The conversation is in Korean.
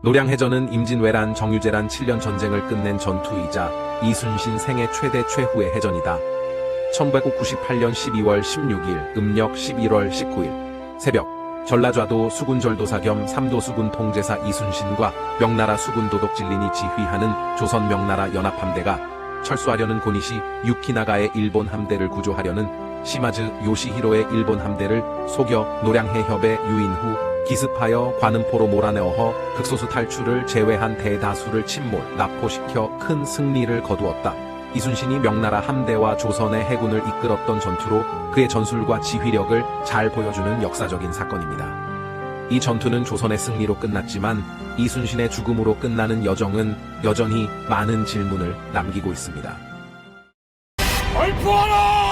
노량해전은 임진왜란 정유재란 7년 전쟁을 끝낸 전투이자 이순신 생애 최대 최후의 해전이다. 1998년 12월 16일, 음력 11월 19일, 새벽, 전라좌도 수군절도사 겸 삼도 수군 통제사 이순신과 명나라 수군 도독 진린이 지휘하는 조선 명나라 연합함대가 철수하려는 고니시 유키나가의 일본 함대를 구조하려는 시마즈 요시히로의 일본 함대를 속여 노량해 협에 유인 후 기습하여 관음포로 몰아내어 극소수 탈출을 제외한 대다수를 침몰, 납포시켜 큰 승리를 거두었다. 이순신이 명나라 함대와 조선의 해군을 이끌었던 전투로 그의 전술과 지휘력을 잘 보여주는 역사적인 사건입니다. 이 전투는 조선의 승리로 끝났지만 이순신의 죽음으로 끝나는 여정은 여전히 많은 질문을 남기고 있습니다. 발포하라!